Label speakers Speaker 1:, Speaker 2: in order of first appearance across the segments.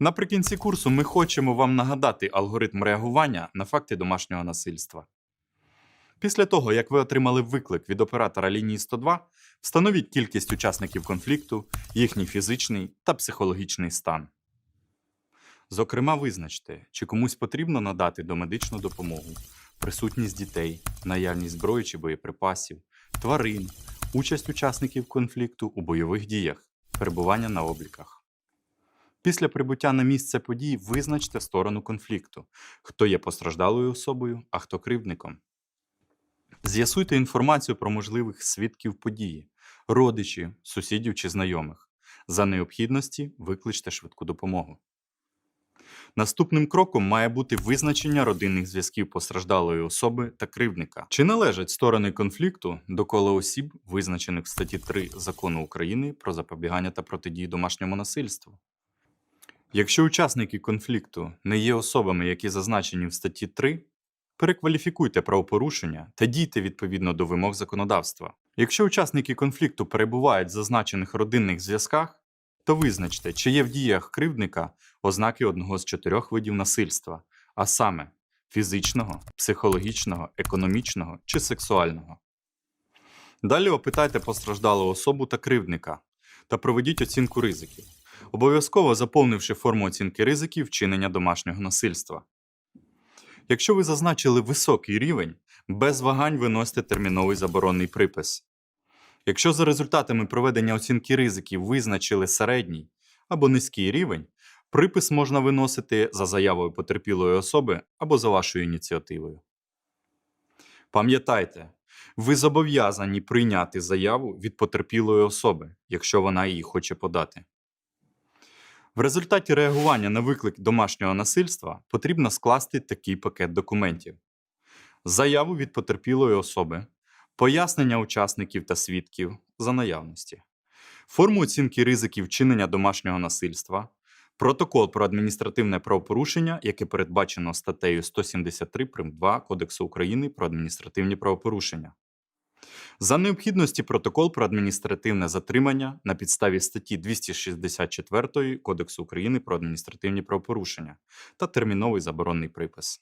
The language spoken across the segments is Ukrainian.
Speaker 1: Наприкінці курсу ми хочемо вам нагадати алгоритм реагування на факти домашнього насильства. Після того, як ви отримали виклик від оператора лінії 102, встановіть кількість учасників конфлікту, їхній фізичний та психологічний стан. Зокрема, визначте, чи комусь потрібно надати домедичну допомогу, присутність дітей, наявність зброї чи боєприпасів, тварин, участь учасників конфлікту у бойових діях, перебування на обліках. Після прибуття на місце подій визначте сторону конфлікту, хто є постраждалою особою, а хто кривдником. З'ясуйте інформацію про можливих свідків події, родичів, сусідів чи знайомих. За необхідності викличте швидку допомогу. Наступним кроком має бути визначення родинних зв'язків постраждалої особи та кривдника. Чи належать сторони конфлікту до кола осіб, визначених в статті 3 Закону України про запобігання та протидії домашньому насильству? Якщо учасники конфлікту не є особами, які зазначені в статті 3, перекваліфікуйте правопорушення та дійте відповідно до вимог законодавства. Якщо учасники конфлікту перебувають в зазначених родинних зв'язках, то визначте, чи є в діях кривдника ознаки одного з чотирьох видів насильства, а саме фізичного, психологічного, економічного чи сексуального. Далі опитайте постраждалу особу та кривдника та проведіть оцінку ризиків, обов'язково заповнивши форму оцінки ризиків вчинення домашнього насильства. Якщо ви зазначили високий рівень, без вагань виносите терміновий заборонний припис. Якщо за результатами проведення оцінки ризиків визначили середній або низький рівень, припис можна виносити за заявою потерпілої особи або за вашою ініціативою. Пам'ятайте, ви зобов'язані прийняти заяву від потерпілої особи, якщо вона її хоче подати. В результаті реагування на виклик домашнього насильства потрібно скласти такий пакет документів: заяву від потерпілої особи, пояснення учасників та свідків за наявності, форму оцінки ризиків вчинення домашнього насильства, протокол про адміністративне правопорушення, яке передбачено статтею 173 прим. 2 Кодексу України про адміністративні правопорушення. За необхідності протокол про адміністративне затримання на підставі статті 264 Кодексу України про адміністративні правопорушення та терміновий заборонний припис.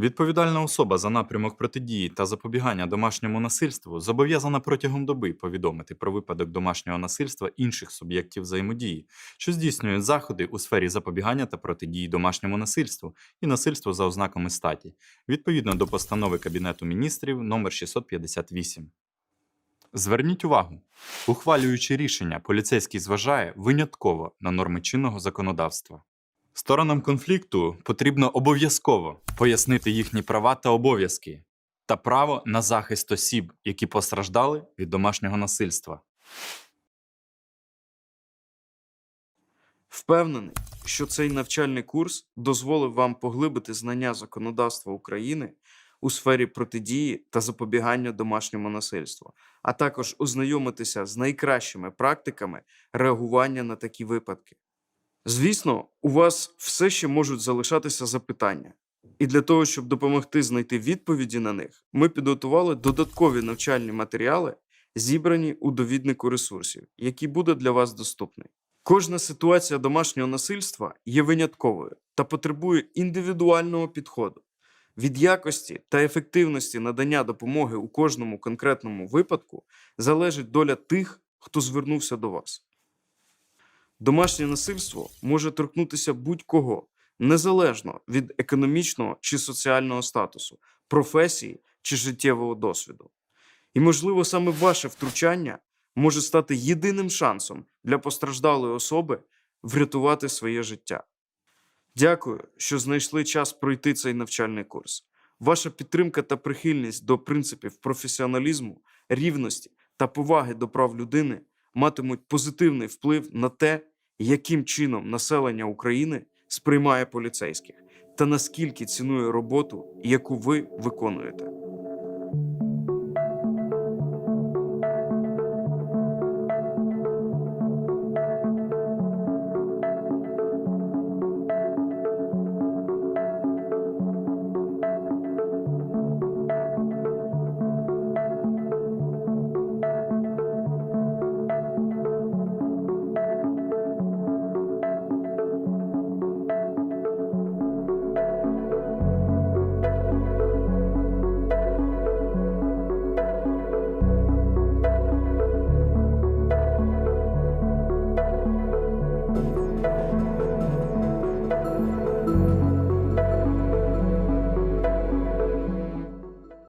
Speaker 1: Відповідальна особа за напрямок протидії та запобігання домашньому насильству зобов'язана протягом доби повідомити про випадок домашнього насильства інших суб'єктів взаємодії, що здійснюють заходи у сфері запобігання та протидії домашньому насильству і насильству за ознаками статі, відповідно до постанови Кабінету міністрів номер 658. Зверніть увагу, ухвалюючи рішення, поліцейський зважає винятково на норми чинного законодавства. Сторонам конфлікту потрібно обов'язково пояснити їхні права та обов'язки та право на захист осіб, які постраждали від домашнього насильства.
Speaker 2: Впевнений, що цей навчальний курс дозволив вам поглибити знання законодавства України у сфері протидії та запобігання домашньому насильству, а також ознайомитися з найкращими практиками реагування на такі випадки. Звісно, у вас все ще можуть залишатися запитання, і для того, щоб допомогти знайти відповіді на них, ми підготували додаткові навчальні матеріали, зібрані у довіднику ресурсів, який буде для вас доступний. Кожна ситуація домашнього насильства є винятковою та потребує індивідуального підходу. Від якості та ефективності надання допомоги у кожному конкретному випадку залежить доля тих, хто звернувся до вас. Домашнє насильство може торкнутися будь-кого, незалежно від економічного чи соціального статусу, професії чи життєвого досвіду. І, можливо, саме ваше втручання може стати єдиним шансом для постраждалої особи врятувати своє життя. Дякую, що знайшли час пройти цей навчальний курс. Ваша підтримка та прихильність до принципів професіоналізму, рівності та поваги до прав людини матимуть позитивний вплив на те, яким чином населення України сприймає поліцейських та наскільки цінує роботу, яку ви виконуєте.